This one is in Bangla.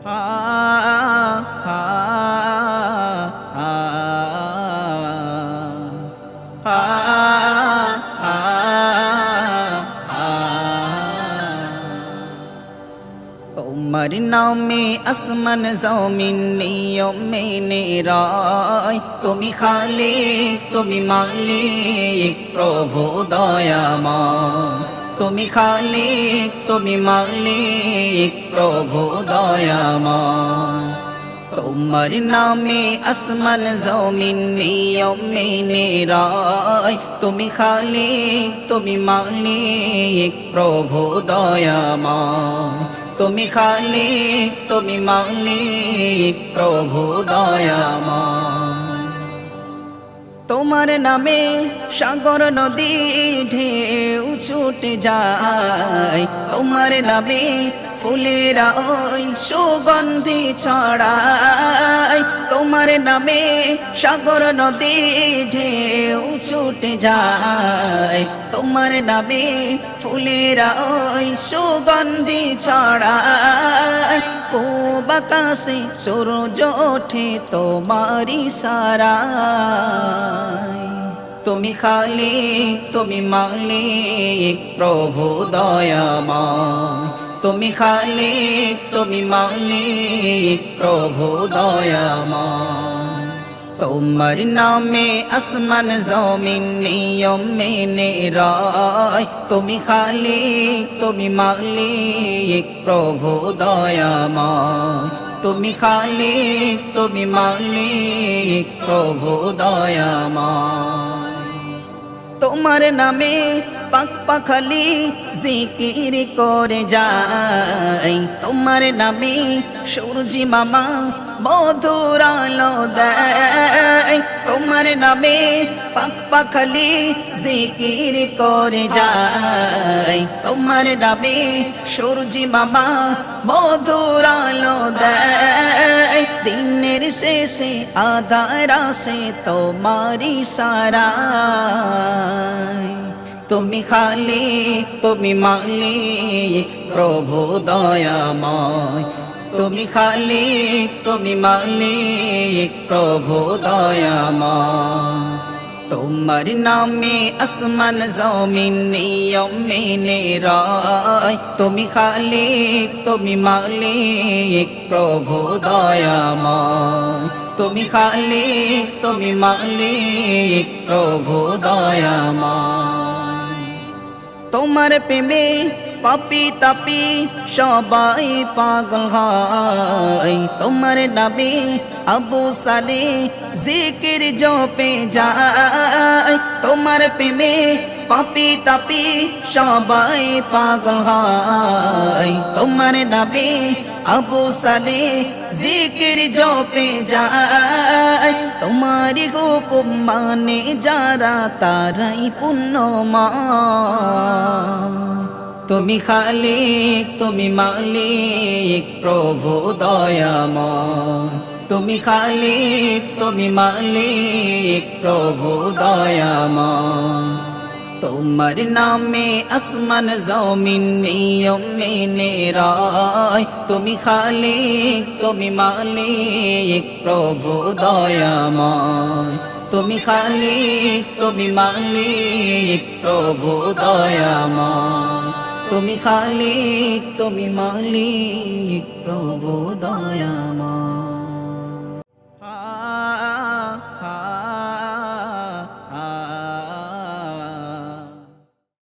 তোমার নামে আসমান জমিন নিয়ম মেনে রায়। তুমি খালি তুমি মালিক প্রভু দয়াময়। তুমি খালি তুমি মালিক, প্রভু দয়াময়। তোমার নামে আসমান, জমিন, নিয়ম রায় তুমি খালি তুমি মালিক, প্রভু দয়াময়। তুমি খালি তুমি মালিক, প্রভু দয়াময়। তোমার নামে সাগর নদী ঢেউ ছুটে যায়। তোমার নামে ফুলেরা ওই সুগন্ধি ছড়ায়। তোমার নামে সাগর নদী ঢেউ ছুটে যায়। তোমার নামে ফুলেরা ওই সুগন্ধি ছড়ায়। ও বাতাসে সূর্য ওঠে তোমারি সারা তুমি খালি তুমি মালিক, প্রভু দয়াময়। তুমি খালি তুমি মালিক, প্রভু দয়াময়। তোমার নামে আসমান, জমিন, নিয়ম মেনে রায়। তুমি খালি তুমি মালিক, প্রভু দয়াময়। তুমি খালি তুমি মালিক, প্রভু দয়াময়। তোমার নামে পাক পাখালি জিকির করে যাই। তোমার নামে সূর্যি মামা মধুর আলো দেয়। তোমার নামে পাক পাখালি জিকির করে যাই তোমার নামে সূর্যি মামা মধুর আলো দেয়। দিনের শেষে আধার আসে তোমারি সারা তুমি খালি, তুমি মালিক, প্রভু দয়াময়। তুমি খালি তুমি মালিক, প্রভু দয়াময়। তোমার নামে আসমান, জমিন, নিয়ম রায়। তুমি খালি তুমি মালিক, প্রভু দয়াময়। তুমি খালি তুমি মালিক, প্রভু দয়াময়। তোমার প্রেমে পাপি তাপি, সবাই পাগল হয়। তোমার নামে আবু সালে জিকির জপে যায়। তোমার প্রেমে পাপি তাপি, সবাই পাগল হয়। তোমার নামে আবু সালে জিকির জপে যায়। তোমার হুকুম মানে যারা তারাই পুণ্য মা তুমি খালিক, তুমি মালিক, প্রভু দয়াময়। তুমি খালিক, তুমি মালিক, প্রভু দয়াময়। তোমার নামে আসমান, জমিন, নিয়ম মেনে রায়। তুমি খালিক, তুমি মালিক, প্রভু দয়াময়। তুমি খালিক, তুমি মালিক, প্রভু দয়াময়। তুমি খালিক তুমি মালিক প্রভু দয়া